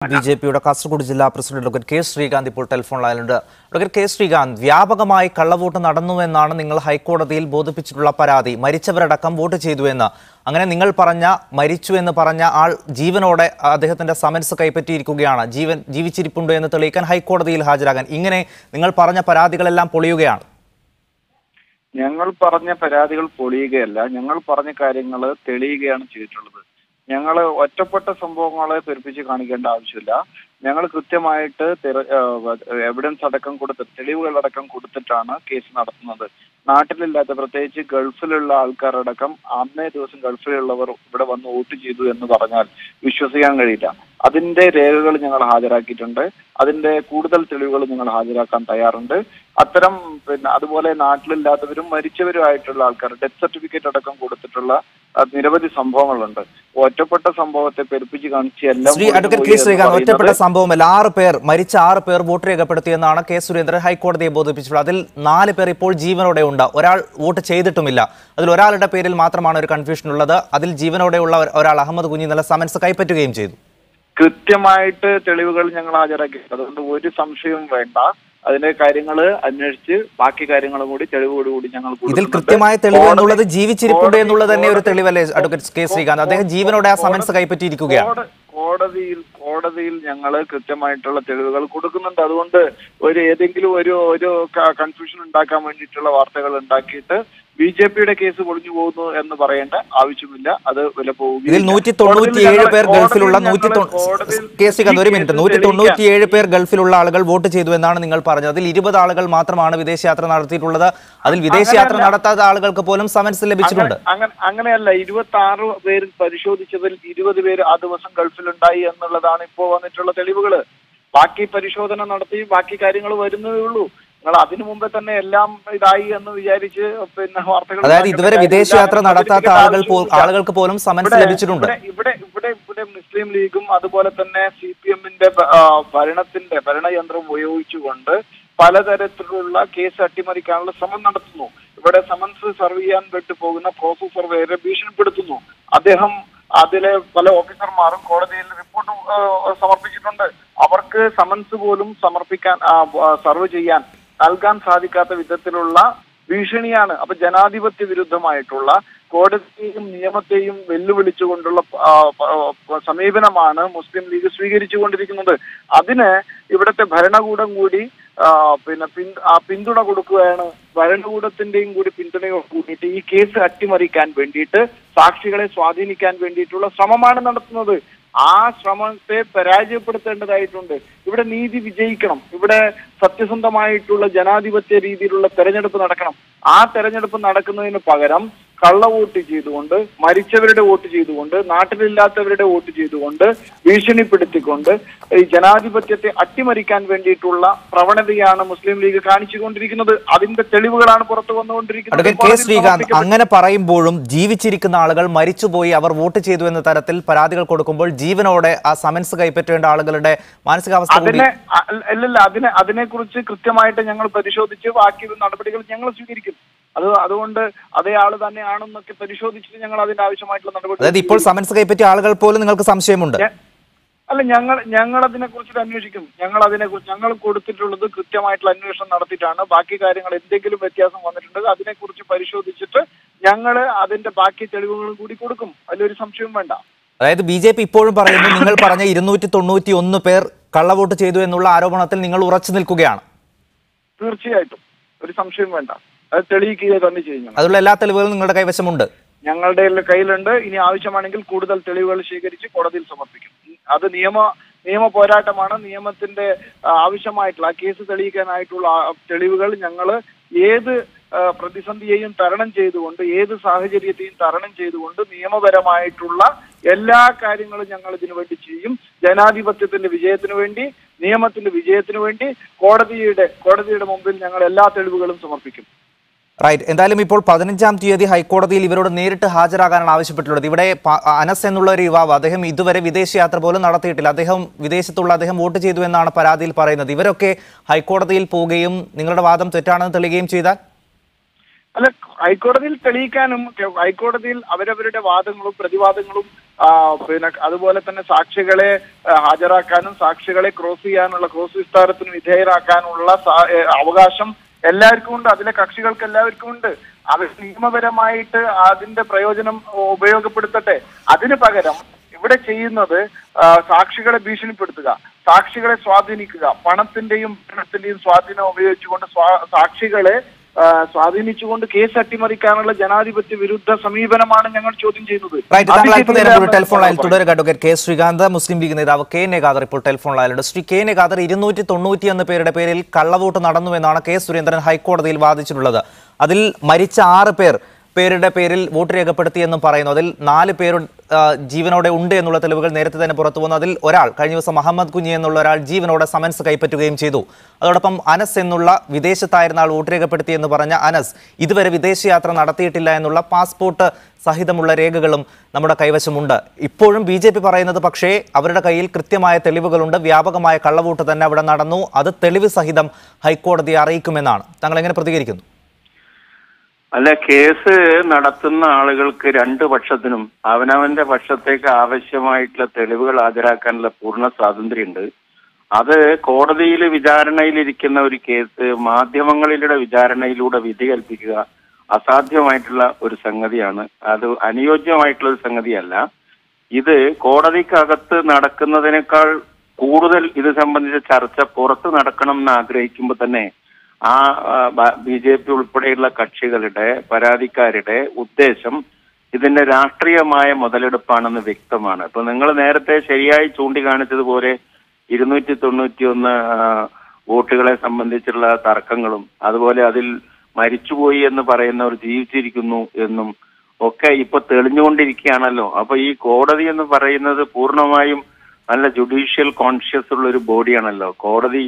B J പിയുടെ കാസർഗോഡ് ജില്ലാ president doctor K Srikanth ഇപ്പോൾ ടെലിഫോൺ ലൈനിലുണ്ട് ഡോക്ടർ കെ ശ്രീകാന്ത് വ്യാപകമായി കള്ളവോട്ട് നടന്നുവെന്നാണ് നിങ്ങൾ ഹൈക്കോടതിയിൽ ബോധിപ്പിച്ചിട്ടുള്ള പരാതി. മരിച്ചവരടക്കം വോട്ട് ചെയ്തു എന്ന്. അങ്ങനെ നിങ്ങൾ പറഞ്ഞ മരിച്ചു എന്ന് പറഞ്ഞ ആൾ ജീവനോടെ അദ്ദേഹത്തിന്റെ സമൻസ് കൈപ്പറ്റിയിരിക്കുകയാണ്. ജീവൻ ജീവിച്ചിരിപ്പുണ്ട് എന്ന് തെളിയിക്കാൻ ഹൈക്കോടതിയിൽ ഹാജരാകാൻ. ഇങ്ങനെ നിങ്ങൾ പറഞ്ഞ പരാതികളെല്ലാം പൊളിയുകയാണ്. ഞങ്ങൾ പറഞ്ഞ പരാതികൾ പൊളിയുകയല്ല. ഞങ്ങൾ പറഞ്ഞ കാര്യങ്ങൾ തെളിയുകയാണ് ചെയ്തിട്ടുള്ളത്. ഞങ്ങൾ ഒറ്റപ്പെട്ട സംഭവങ്ങളെ പെരുപ്പിച്ച് കാണിക്കേണ്ട ആവശ്യമില്ല. ഞങ്ങൾ കൃത്യമായിട്ട് എവിഡൻസ് അടക്കം കൊടുത്ത് തെളിവുകൾ അടക്കം കൊടുത്തിട്ടാണ് കേസ് നടത്തുന്നത്. നാട്ടിലില്ലാത്ത പ്രത്യേകിച്ച് ഗൾഫിലുള്ള ആൾക്കാരടക്കം അന്നേ ദിവസം ഗൾഫിലുള്ളവർ ഇവിടെ വന്ന് വോട്ട് ചെയ്തു എന്ന് പറഞ്ഞാൽ വിശ്വസിക്കാൻ കഴിയില്ല. അതിന്റെ രേഖകൾ ഞങ്ങൾ ഹാജരാക്കിയിട്ടുണ്ട്. അതിന്റെ കൂടുതൽ തെളിവുകൾ ഞങ്ങൾ ഹാജരാക്കാൻ തയ്യാറുണ്ട്. അത്തരം പിന്നെ അതുപോലെ നാട്ടിലില്ലാത്തവരും മരിച്ചവരുമായിട്ടുള്ള ആൾക്കാർ ഡെത്ത് സർട്ടിഫിക്കറ്റ് അടക്കം കൊടുത്തിട്ടുള്ള നിരവധി സംഭവങ്ങളുണ്ട്. ഒറ്റപ്പെട്ട സംഭവത്തെ പെരുപ്പിച്ച് കാണിച്ച് എല്ലാം ശ്രീ അഡ്വക്കേറ്റ് കെ ശ്രീകാന്ത് ഒറ്റപ്പെട്ട സംഭവമല്ല. ആറ് പേർ മരിച്ച ആറ് പേർ വോട്ട് രേഖപ്പെടുത്തിയെന്നാണ് കെ സുരേന്ദ്രൻ ഹൈക്കോടതിയെ ബോധിപ്പിച്ചിട്ടുള്ളത്. അതിൽ നാല് പേർ ഇപ്പോൾ ജീവനോടെ ഉണ്ട് ഒരാൾ വോട്ട് ചെയ്തിട്ടുമില്ല. അതിൽ ഒരാളുടെ പേരിൽ മാത്രമാണ് ഒരു കൺഫ്യൂഷൻ ഉള്ളത്. അതിൽ ജീവനോടെയുള്ള ഉള്ള ഒരാൾ അഹമ്മദ് കുഞ്ഞി നല്ല സമൻസ് കൈപ്പറ്റുകയും ചെയ്തു. കൃത്യമായിട്ട് തെളിവുകൾ ഞങ്ങൾ ഹാജരാക്കി അതുകൊണ്ട് ഒരു സംശയവും വേണ്ട. അതിന്റെ കാര്യങ്ങൾ അന്വേഷിച്ച് ബാക്കി കാര്യങ്ങളും കൂടി തെളിവോടുകൂടി ഞങ്ങൾ ഇതിൽ കൃത്യമായ തെളിവ് എന്നുള്ളത് ജീവിച്ചിരിപ്പുണ്ട് എന്നുള്ളത് തന്നെ ഒരു തെളിവല്ലേ അഡ്വക്കേറ്റ് കെ ശ്രീകാന്ത്? അദ്ദേഹം ജീവനോടെ ആ സമൻസ് കൈപ്പറ്റിയിരിക്കുകയാണ്. കോട- കോടതിയിൽ കോടതിയിൽ ഞങ്ങൾ കൃത്യമായിട്ടുള്ള തെളിവുകൾ കൊടുക്കുന്നുണ്ട്. അതുകൊണ്ട് ഒരു ഏതെങ്കിലും ഒരു ഒരു കൺഫ്യൂഷൻ ഉണ്ടാക്കാൻ വേണ്ടിയിട്ടുള്ള വാർത്തകൾ ഉണ്ടാക്കിയിട്ട് ബി ജെ പിയുടെ കേസ് പൊളിഞ്ഞു പോകുന്നു എന്ന് പറയേണ്ട ആവശ്യമില്ല. അത് വില പോകും ഇതിൽ നൂറ്റി തൊണ്ണൂറ്റിയേഴ് പേർ ഗൾഫിലുള്ള നൂറ്റി ഞങ്ങൾ- കോടതിയിൽ കെ ശ്രീകാന്ത് ഒരു മിനിറ്റ്. കേസ് നൂറ്റി തൊണ്ണൂറ്റിയേഴ് പേർ ഗൾഫിലുള്ള ആളുകൾ വോട്ട് ചെയ്തു എന്നാണ് നിങ്ങൾ പറഞ്ഞത്. അതിൽ ഇരുപത് ആളുകൾ മാത്രമാണ് വിദേശയാത്ര നടത്തിയിട്ടുള്ളത്. അതിൽ വിദേശയാത്ര. നടത്താത്ത ആളുകൾക്ക് പോലും സമൻസ് ലഭിച്ചിട്ടുണ്ട്. അങ്ങനെ- അങ്ങനെ അങ്ങനെയല്ല. ഇരുപത്തി ആറ് പേര് പരിശോധിച്ചതിൽ ഇരുപത് പേര് ആ ദിവസം ഗൾഫിലുണ്ടായി എന്നുള്ളതാണ് ഇപ്പോൾ വന്നിട്ടുള്ള തെളിവുകൾ ബാക്കി പരിശോധന നടത്തി ബാക്കി കാര്യങ്ങൾ വരുന്നതേ ഉള്ളൂ. നിങ്ങൾ അതിനു മുമ്പേ തന്നെ എല്ലാം ഇതായി എന്ന് വിചാരിച്ച് പിന്നെ വാർത്തകൾ അതായത് ഇതുവരെ വിദേശ യാത്ര നടത്താത്ത ആളുകൾ ആളുകൾക്ക് പോലും സമൻസ് ലഭിച്ചിട്ടുണ്ട്. ഇവിടെ ഇവിടെ ഇവിടെ മുസ്ലിം ലീഗും അതുപോലെ തന്നെ സി പി എമ്മിന്റെ ഭരണത്തിന്റെ ഭരണയന്ത്രം ഉപയോഗിച്ചുകൊണ്ട് പലതരത്തിലുള്ള കേസ് അട്ടിമറിക്കാനുള്ള ശ്രമം നടത്തുന്നു. ഇവിടെ സമൻസ് സർവ് ചെയ്യാൻ വിട്ടു പോകുന്ന പ്രോസസ് സർവേയറെ ഭീഷണിപ്പെടുത്തുന്നു. അദ്ദേഹം അതിലെ പല ഓഫീസർമാരും കോടതിയിൽ റിപ്പോർട്ട് സമർപ്പിച്ചിട്ടുണ്ട്. അവർക്ക് സമൻസ് പോലും സമർപ്പിക്കാൻ സർവ് ചെയ്യാൻ നൽകാൻ സാധിക്കാത്ത വിധത്തിലുള്ള ഭീഷണിയാണ് അപ്പൊ ജനാധിപത്യ വിരുദ്ധമായിട്ടുള്ള കോടതിയെയും നിയമത്തെയും വെല്ലുവിളിച്ചുകൊണ്ടുള്ള സമീപനമാണ് മുസ്ലിം ലീഗ് സ്വീകരിച്ചു കൊണ്ടിരിക്കുന്നത് അതിന് ഇവിടുത്തെ ഭരണകൂടം കൂടി പിന്നെ പിൻ- പിന്തുണ കൊടുക്കുകയാണ്. ഭരണകൂടത്തിന്റെയും കൂടി പിന്തുണയോട് കൂടിയിട്ട് ഈ കേസ് അട്ടിമറിക്കാൻ വേണ്ടിയിട്ട് സാക്ഷികളെ സ്വാധീനിക്കാൻ വേണ്ടിയിട്ടുള്ള ശ്രമമാണ് നടത്തുന്നത്. ആ ശ്രമത്തെ പരാജയപ്പെടുത്തേണ്ടതായിട്ടുണ്ട്. ഇവിടെ നീതി വിജയിക്കണം. ഇവിടെ സത്യസന്ധമായിട്ടുള്ള ജനാധിപത്യ രീതിയിലുള്ള തെരഞ്ഞെടുപ്പ് നടക്കണം. ആ തെരഞ്ഞെടുപ്പ് നടക്കുന്നതിന് പകരം കള്ളവോട്ട് ചെയ്തുകൊണ്ട് മരിച്ചവരുടെ വോട്ട് ചെയ്തുകൊണ്ട് നാട്ടിലില്ലാത്തവരുടെ വോട്ട് ചെയ്തുകൊണ്ട് ഭീഷണിപ്പെടുത്തിക്കൊണ്ട് ഈ ജനാധിപത്യത്തെ അട്ടിമറിക്കാൻ വേണ്ടിയിട്ടുള്ള പ്രവണതയാണ് മുസ്ലിം ലീഗ് കാണിച്ചുകൊണ്ടിരിക്കുന്നത്. അതിന്റെ തെളിവുകളാണ് പുറത്തു വന്നുകൊണ്ടിരിക്കുന്നത്. ശ്രീകാന്ത് അങ്ങനെ പറയുമ്പോഴും ജീവിച്ചിരിക്കുന്ന ആളുകൾ മരിച്ചുപോയി അവർ വോട്ട് ചെയ്തു എന്ന തരത്തിൽ പരാതികൾ കൊടുക്കുമ്പോൾ ജീവനോടെ ആ സമൻസ് കൈപ്പറ്റേണ്ട ആളുകളുടെ മാനസികാവസ്ഥ അതിനെ അല്ലല്ല അതിനെ അതിനെക്കുറിച്ച് കൃത്യമായിട്ട് ഞങ്ങൾ പരിശോധിച്ച് ബാക്കി നടപടികൾ ഞങ്ങൾ സ്വീകരിക്കും. അത് അതുകൊണ്ട് അതേ ആൾ തന്നെയാണെന്നൊക്കെ പരിശോധിച്ചിട്ട് ഞങ്ങൾ അതിന്റെ ആവശ്യമായിട്ടുള്ള നടപടി അതായത് ഇപ്പോൾ സമൻസ് കൈപ്പറ്റിയ ആളുകൾ പോലും നിങ്ങൾക്ക് സംശയമുണ്ട്? അല്ല ഞങ്ങൾ ഞങ്ങൾ അതിനെ കുറിച്ചിട്ട് അന്വേഷിക്കും ഞങ്ങൾ അതിനെ കുറിച്ച് ഞങ്ങൾ കൊടുത്തിട്ടുള്ളത് കൃത്യമായിട്ടുള്ള അന്വേഷണം നടത്തിയിട്ടാണ്. ബാക്കി കാര്യങ്ങൾ എന്തെങ്കിലും വ്യത്യാസം വന്നിട്ടുണ്ട് അതിനെക്കുറിച്ച് പരിശോധിച്ചിട്ട് ഞങ്ങൾ അതിന്റെ ബാക്കി തെളിവുകളും കൂടി കൊടുക്കും. അതിലൊരു സംശയവും വേണ്ട. അതായത് ബി ജെ പി ഇപ്പോഴും പറയുന്നു നിങ്ങൾ പറഞ്ഞ ഇരുന്നൂറ്റി തൊണ്ണൂറ്റി ഒന്ന് പേർ കള്ളവോട്ട് ചെയ്തു എന്നുള്ള ആരോപണത്തിൽ നിങ്ങൾ ഉറച്ചു നിൽക്കുകയാണ്. തീർച്ചയായിട്ടും. ഒരു സംശയവും വേണ്ട. അത് തെളിയിക്കുക തന്നെ ചെയ്യും അതിലുള്ള എല്ലാ തെളിവുകളും നിങ്ങളുടെ കൈവശമുണ്ട്. ഞങ്ങളുടെ കയ്യിലുണ്ട്. ഇനി ആവശ്യമാണെങ്കിൽ കൂടുതൽ തെളിവുകൾ ശേഖരിച്ച് കോടതിയിൽ സമർപ്പിക്കും. അത് നിയമ നിയമ പോരാട്ടമാണ്. നിയമത്തിന്റെ ആവശ്യമായിട്ടുള്ള കേസ് തെളിയിക്കാനായിട്ടുള്ള തെളിവുകൾ ഞങ്ങൾ ഏത് പ്രതിസന്ധിയെയും തരണം ചെയ്തുകൊണ്ട് ഏത് സാഹചര്യത്തെയും തരണം ചെയ്തുകൊണ്ട് നിയമപരമായിട്ടുള്ള എല്ലാ കാര്യങ്ങളും ഞങ്ങൾ ഇതിനു വേണ്ടി ചെയ്യും. ജനാധിപത്യത്തിന്റെ വിജയത്തിനു വേണ്ടി നിയമത്തിന്റെ വിജയത്തിനു വേണ്ടി കോടതിയുടെ കോടതിയുടെ മുമ്പിൽ ഞങ്ങൾ എല്ലാ തെളിവുകളും സമർപ്പിക്കും. റൈറ്റ് എന്തായാലും ഇപ്പോൾ പതിനഞ്ചാം തീയതി ഹൈക്കോടതിയിൽ ഇവരോട് നേരിട്ട് ഹാജരാകാനാണ് ആവശ്യപ്പെട്ടുള്ളത്. ഇവിടെ അനസ് എന്നുള്ള ഒരു യുവാവ് അദ്ദേഹം ഇതുവരെ വിദേശയാത്ര പോലും നടത്തിയിട്ടില്ല. അദ്ദേഹം വിദേശത്തുള്ള അദ്ദേഹം വോട്ട് ചെയ്തു എന്നാണ് പരാതിയിൽ പറയുന്നത്. ഇവരൊക്കെ ഹൈക്കോടതിയിൽ പോവുകയും നിങ്ങളുടെ വാദം തെറ്റാണെന്ന് തെളിയുകയും ചെയ്താൽ? അല്ല ഹൈക്കോടതിയിൽ തെളിയിക്കാനും ഹൈക്കോടതിയിൽ അവരവരുടെ വാദങ്ങളും പ്രതിവാദങ്ങളും പിന്നെ അതുപോലെ തന്നെ സാക്ഷികളെ ഹാജരാക്കാനും സാക്ഷികളെ ക്രോസ് ചെയ്യാനുള്ള ക്രോസ് വിസ്താരത്തിന് വിധേയരാക്കാനുള്ള അവകാശം എല്ലാവർക്കും ഉണ്ട് അതിലെ കക്ഷികൾക്ക് എല്ലാവർക്കും ഉണ്ട്. അവർ നിയമപരമായിട്ട് അതിന്റെ പ്രയോജനം ഉപയോഗപ്പെടുത്തട്ടെ. അതിന് പകരം ഇവിടെ ചെയ്യുന്നത് സാക്ഷികളെ ഭീഷണിപ്പെടുത്തുക സാക്ഷികളെ സ്വാധീനിക്കുക പണത്തിന്റെയും ഭരണത്തിന്റെയും സ്വാധീനം ഉപയോഗിച്ചുകൊണ്ട് സാക്ഷികളെ സ്വാധീനിച്ചുകൊണ്ട് കേസ് അട്ടിമറിക്കാനുള്ള ജനാധിപത്യ വിരുദ്ധ സമീപനമാണ് ഞങ്ങൾ ചോദ്യം ചെയ്യുന്നത്. ടെലിഫോൺ ലൈനിൽ എന്ന് തുടരുക അഡ്വക്കേറ്റ് കെ ശ്രീകാന്ത് മുസ്ലിം ലീഗ് നേതാവ് കെ ഖാദർ ഇപ്പോൾ ടെലിഫോൺ ലൈനിലുണ്ട്. ശ്രീ കെ ഖാദർ ഇരുന്നൂറ്റി തൊണ്ണൂറ്റിയൊന്ന് പേരുടെ പേരിൽ കള്ളവോട്ട് നടന്നുവെന്നാണ് കെ സുരേന്ദ്രൻ ഹൈക്കോടതിയിൽ വാദിച്ചിട്ടുള്ളത്. അതിൽ മരിച്ച ആറ് പേർ പേരുടെ പേരിൽ വോട്ട് രേഖപ്പെടുത്തിയെന്നും പറയുന്നു. അതിൽ നാല് ആ, ജീവനോടെ ഉണ്ട് എന്നുള്ള തെളിവുകൾ നേരത്തെ തന്നെ പുറത്തു വന്നു. അതിൽ ഒരാൾ കഴിഞ്ഞ ദിവസം മുഹമ്മദ് കുഞ്ഞി എന്നുള്ള ഒരാൾ ജീവനോടെ സമൻസ് കൈപ്പറ്റുകയും ചെയ്തു. അതോടൊപ്പം അനസ് എന്നുള്ള വിദേശത്തായിരുന്ന ആൾ വോട്ട് രേഖപ്പെടുത്തി എന്ന് പറഞ്ഞ അനസ് ഇതുവരെ വിദേശയാത്ര നടത്തിയിട്ടില്ല എന്നുള്ള പാസ്പോർട്ട് സഹിതമുള്ള രേഖകളും നമ്മുടെ കൈവശമുണ്ട്. ഇപ്പോഴും ബി ജെ പി പറയുന്നത് പക്ഷേ അവരുടെ കയ്യിൽ കൃത്യമായ തെളിവുകളുണ്ട്. വ്യാപകമായ കള്ളവോട്ട് തന്നെ അവിടെ നടന്നു. അത് തെളിവ് സഹിതം ഹൈക്കോടതിയെ അറിയിക്കുമെന്നാണ്. താങ്കൾ എങ്ങനെ പ്രതികരിക്കുന്നു? അല്ല കേസ് നടത്തുന്ന ആളുകൾക്ക് രണ്ട് പക്ഷത്തിനും അവനവന്റെ പക്ഷത്തേക്ക് ആവശ്യമായിട്ടുള്ള തെളിവുകൾ ഹാജരാക്കാനുള്ള പൂർണ സ്വാതന്ത്ര്യമുണ്ട്. അത് കോടതിയിൽ വിചാരണയിലിരിക്കുന്ന ഒരു കേസ് മാധ്യമങ്ങളിലൂടെ വിചാരണയിലൂടെ വിധി കൽപ്പിക്കുക അസാധ്യമായിട്ടുള്ള ഒരു സംഗതിയാണ്. അത് അനുയോജ്യമായിട്ടുള്ള ഒരു സംഗതിയല്ല. ഇത് കോടതിക്കകത്ത് നടക്കുന്നതിനേക്കാൾ കൂടുതൽ ഇത് സംബന്ധിച്ച ചർച്ച പുറത്ത് നടക്കണം എന്ന് ആഗ്രഹിക്കുമ്പോൾ തന്നെ ആ ബി ജെ പി ഉൾപ്പെടെയുള്ള കക്ഷികളുടെ പരാതിക്കാരുടെ ഉദ്ദേശം ഇതിന്റെ രാഷ്ട്രീയമായ മുതലെടുപ്പാണെന്ന് വ്യക്തമാണ്. ഇപ്പൊ നിങ്ങൾ നേരത്തെ ശരിയായി ചൂണ്ടിക്കാണിച്ചതുപോലെ ഇരുന്നൂറ്റി തൊണ്ണൂറ്റി ഒന്ന് വോട്ടുകളെ സംബന്ധിച്ചുള്ള തർക്കങ്ങളും അതുപോലെ അതിൽ മരിച്ചുപോയി എന്ന് പറയുന്നവർ ജീവിച്ചിരിക്കുന്നു എന്നും ഒക്കെ ഇപ്പൊ തെളിഞ്ഞുകൊണ്ടിരിക്കുകയാണല്ലോ. അപ്പൊ ഈ കോടതി എന്ന് പറയുന്നത് പൂർണമായും നല്ല ജുഡീഷ്യൽ കോൺഷ്യസ് ഉള്ള ഒരു ബോഡിയാണല്ലോ കോടതി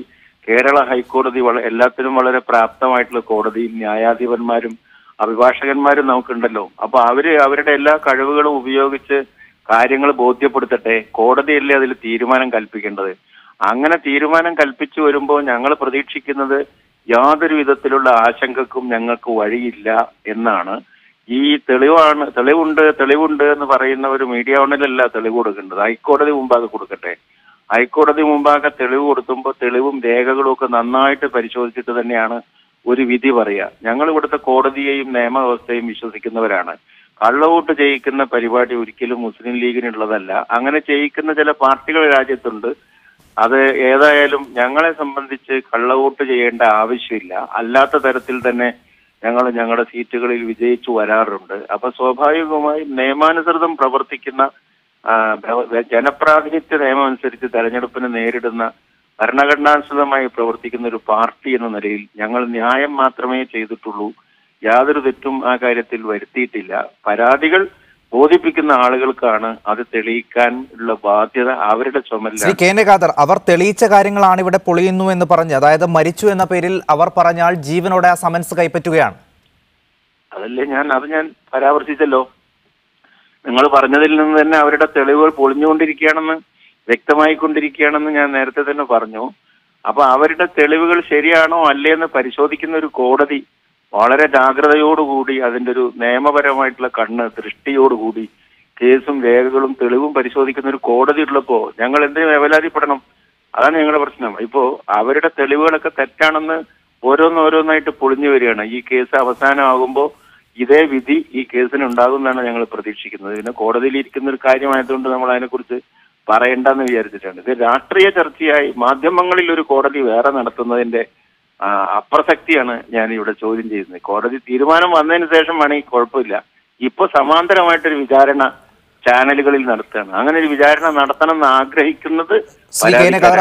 കേരള ഹൈക്കോടതി എല്ലാത്തിനും വളരെ പ്രാപ്തമായിട്ടുള്ള കോടതിയും ന്യായാധിപന്മാരും അഭിഭാഷകന്മാരും നമുക്കുണ്ടല്ലോ. അപ്പൊ അവർ അവരുടെ എല്ലാ കഴിവുകളും ഉപയോഗിച്ച് കാര്യങ്ങൾ ബോധ്യപ്പെടുത്തട്ടെ. കോടതിയല്ലേ അതിൽ തീരുമാനം കൽപ്പിക്കേണ്ടത്. അങ്ങനെ തീരുമാനം കൽപ്പിച്ചു വരുമ്പോൾ ഞങ്ങൾ പ്രതീക്ഷിക്കുന്നത് യാതൊരു വിധത്തിലുള്ള ആശങ്കക്കും ഞങ്ങൾക്ക് വഴിയില്ല എന്നാണ്. ഈ തെളിവാണ് തെളിവുണ്ട് തെളിവുണ്ട് എന്ന് പറയുന്ന ഒരു മീഡിയ ഓണിലല്ല തെളിവ് കൊടുക്കേണ്ടത്. ഹൈക്കോടതി മുമ്പാകെ കൊടുക്കട്ടെ. ഹൈക്കോടതി മുമ്പാകെ തെളിവ് കൊടുത്തുമ്പോൾ തെളിവും രേഖകളും ഒക്കെ നന്നായിട്ട് പരിശോധിച്ചിട്ട് തന്നെയാണ് ഒരു വിധി പറയുക. ഞങ്ങൾ ഇവിടുത്തെ കോടതിയെയും നിയമവ്യവസ്ഥയും വിശ്വസിക്കുന്നവരാണ്. കള്ളവോട്ട് ചെയ്യിക്കുന്ന പരിപാടി ഒരിക്കലും മുസ്ലിം ലീഗിനുള്ളതല്ല. അങ്ങനെ ചെയ്യിക്കുന്ന ചില പാർട്ടികൾ രാജ്യത്തുണ്ട്. അത് ഏതായാലും ഞങ്ങളെ സംബന്ധിച്ച് കള്ളവോട്ട് ചെയ്യേണ്ട ആവശ്യമില്ല. അല്ലാത്ത തരത്തിൽ തന്നെ ഞങ്ങൾ ഞങ്ങളുടെ സീറ്റുകളിൽ വിജയിച്ചു വരാറുണ്ട്. അപ്പൊ സ്വാഭാവികമായും നിയമാനുസൃതം പ്രവർത്തിക്കുന്ന ജനപ്രാതിനിധ്യ നിയമം അനുസരിച്ച് തെരഞ്ഞെടുപ്പിനെ നേരിടുന്ന ഭരണഘടനാനുസൃതമായി പ്രവർത്തിക്കുന്ന ഒരു പാർട്ടി എന്ന നിലയിൽ ഞങ്ങൾ ന്യായം മാത്രമേ ചെയ്തിട്ടുള്ളൂ. യാതൊരു തെറ്റും ആ കാര്യത്തിൽ വരുത്തിയിട്ടില്ല. പരാതികൾ ബോധിപ്പിക്കുന്ന ആളുകൾക്കാണ് അത് തെളിയിക്കാൻ ഉള്ള ബാധ്യത അവരുടെ ശ്രീ ചുമലിലാണ് കെ ഖാദർ അവർ തെളിയിച്ച കാര്യങ്ങളാണ് ഇവിടെ പൊളിയുന്നു എന്ന് പറഞ്ഞ് അതായത് മരിച്ചു എന്ന പേരിൽ അവർ പറഞ്ഞാൽ ജീവനോടെ ആ സമൻസ് കൈപ്പറ്റുകയാണ്. അതല്ലേ ഞാൻ അത് ഞാൻ പരാമർശിച്ചല്ലോ. നിങ്ങൾ പറഞ്ഞതിൽ നിന്ന് തന്നെ അവരുടെ തെളിവുകൾ പൊളിഞ്ഞുകൊണ്ടിരിക്കുകയാണെന്ന് വ്യക്തമായിക്കൊണ്ടിരിക്കുകയാണെന്ന് ഞാൻ നേരത്തെ തന്നെ പറഞ്ഞു. അപ്പൊ അവരുടെ തെളിവുകൾ ശരിയാണോ അല്ലേ എന്ന് പരിശോധിക്കുന്ന ഒരു കോടതി വളരെ ജാഗ്രതയോടുകൂടി അതിന്റെ ഒരു നിയമപരമായിട്ടുള്ള കണ്ണ് ദൃഷ്ടിയോടുകൂടി കേസും രേഖകളും തെളിവും പരിശോധിക്കുന്ന ഒരു കോടതി ഉള്ളപ്പോ ഞങ്ങൾ എന്തിനും വേവലാതിപ്പെടണം അതാണ് ഞങ്ങളുടെ പ്രശ്നം. ഇപ്പോ അവരുടെ തെളിവുകളൊക്കെ തെറ്റാണെന്ന് ഓരോന്നോരോന്നായിട്ട് പൊളിഞ്ഞു വരികയാണ്. ഈ കേസ് അവസാനമാകുമ്പോൾ ഇതേ വിധി ഈ കേസിന് ഉണ്ടാകുമെന്നാണ് ഞങ്ങൾ പ്രതീക്ഷിക്കുന്നത്. പിന്നെ കോടതിയിൽ ഇരിക്കുന്ന ഒരു കാര്യമായതുകൊണ്ട് നമ്മൾ അതിനെക്കുറിച്ച് പറയണ്ടെന്ന് വിചാരിച്ചിട്ടാണ് ഇത് രാഷ്ട്രീയ ചർച്ചയായി മാധ്യമങ്ങളിൽ ഒരു കോടതി വേറെ നടത്തുന്നതിന്റെ അപ്രസക്തിയാണ് ഞാൻ ഇവിടെ ചോദ്യം ചെയ്യുന്നത്. കോടതി തീരുമാനം വന്നതിന് ശേഷം വേണമെങ്കിൽ കുഴപ്പമില്ല. ഇപ്പൊ സമാന്തരമായിട്ടൊരു വിചാരണ ചാനലുകളിൽ നടത്തുകയാണ്. അങ്ങനെ ഒരു വിചാരണ നടത്തണം എന്ന് ആഗ്രഹിക്കുന്നത് ശ്രീ.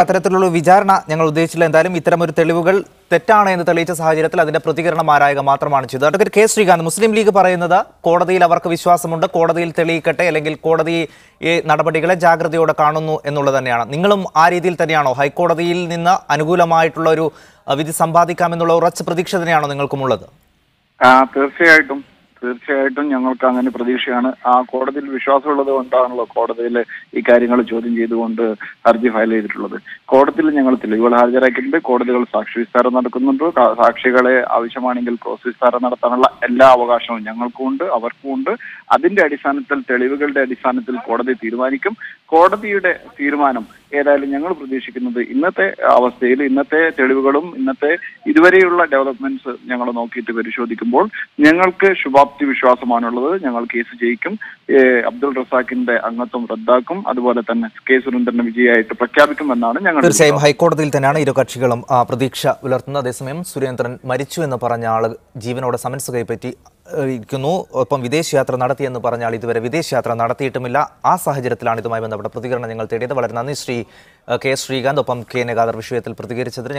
അത്തരത്തിലുള്ള വിചാരണ ഞങ്ങൾ ഉദ്ദേശിച്ചില്ല. എന്തായാലും ഇത്തരം ഒരു തെളിവുകൾ തെറ്റാണ് എന്ന് തെളിയിച്ച സാഹചര്യത്തിൽ അതിന്റെ പ്രതികരണം ആരായുക മാത്രമാണ് ചെയ്തത്. അഡ്വക്കേറ്റ് കെ ശ്രീകാന്ത് മുസ്ലിം ലീഗ് പറയുന്നത് കോടതിയിൽ അവർക്ക് വിശ്വാസമുണ്ട് കോടതിയിൽ തെളിയിക്കട്ടെ അല്ലെങ്കിൽ കോടതി ഈ നടപടികളെ ജാഗ്രതയോടെ കാണുന്നു എന്നുള്ളത് തന്നെയാണ്. നിങ്ങളും ആ രീതിയിൽ തന്നെയാണോ? ഹൈക്കോടതിയിൽ നിന്ന് അനുകൂലമായിട്ടുള്ള ഒരു വിധി സമ്പാദിക്കാമെന്നുള്ള ഉറച്ച പ്രതീക്ഷ തന്നെയാണോ നിങ്ങൾക്കുമുള്ളത്? ആ തീർച്ചയായിട്ടും. തീർച്ചയായിട്ടും ഞങ്ങൾക്ക് അങ്ങനെ പ്രതീക്ഷയാണ്. ആ കോടതിയിൽ വിശ്വാസമുള്ളത് കൊണ്ടാണല്ലോ കോടതിയിൽ ഈ കാര്യങ്ങൾ ചോദ്യം ചെയ്തുകൊണ്ട് ഹർജി ഫയൽ ചെയ്തിട്ടുള്ളത്. കോടതിയിൽ ഞങ്ങൾ തെളിവുകൾ ഹാജരാക്കിയിട്ടുണ്ട്. കോടതികൾ സാക്ഷി വിസ്താരം നടക്കുന്നുണ്ട്. സാക്ഷികളെ ആവശ്യമാണെങ്കിൽ ക്രോസ് വിസ്താരം നടത്താനുള്ള എല്ലാ അവകാശവും ഞങ്ങൾക്കും ഉണ്ട് അവർക്കും ഉണ്ട് അതിന്റെ അടിസ്ഥാനത്തിൽ തെളിവുകളുടെ അടിസ്ഥാനത്തിൽ കോടതി തീരുമാനിക്കും. കോടതിയുടെ തീരുമാനം ഏതായാലും ഞങ്ങൾ പ്രതീക്ഷിക്കുന്നത് ഇന്നത്തെ അവസ്ഥയിൽ ഇന്നത്തെ തെളിവുകളും ഇന്നത്തെ ഇതുവരെയുള്ള ഡെവലപ്മെന്റ്സ് ഞങ്ങൾ നോക്കിയിട്ട് പരിശോധിക്കുമ്പോൾ ഞങ്ങൾക്ക് ശുഭാപ്തി വിശ്വാസമാണുള്ളത്. ഞങ്ങൾ കേസ് ജയിക്കും. അബ്ദുൾ റസാഖിന്റെ അംഗത്വം റദ്ദാക്കും. അതുപോലെ തന്നെ കെ സുരേന്ദ്രനെ വിജയമായിട്ട് പ്രഖ്യാപിക്കുമെന്നാണ് ഞങ്ങൾ തീർച്ചയായും ഹൈക്കോടതിയിൽ തന്നെയാണ് ഇരു കക്ഷികളും പ്രതീക്ഷ പുലർത്തുന്നത്. അതേസമയം സുരേന്ദ്രൻ മരിച്ചു എന്ന് പറഞ്ഞ ആൾ ജീവനോടെ സമൻസ് കൈപ്പറ്റി ഇരിക്കുന്നു ഒപ്പം വിദേശയാത്ര നടത്തിയെന്ന് പറഞ്ഞാൽ ഇതുവരെ വിദേശയാത്ര നടത്തിയിട്ടുമില്ല. ആ സാഹചര്യത്തിലാണ് ഇതുമായി ബന്ധപ്പെട്ട പ്രതികരണം ഞങ്ങൾ തേടിയത്. വളരെ നന്ദി ശ്രീ കെ ശ്രീകാന്ത്. ഒപ്പം കെ നഗാദർ വിഷയത്തിൽ പ്രതികരിച്ചതിന്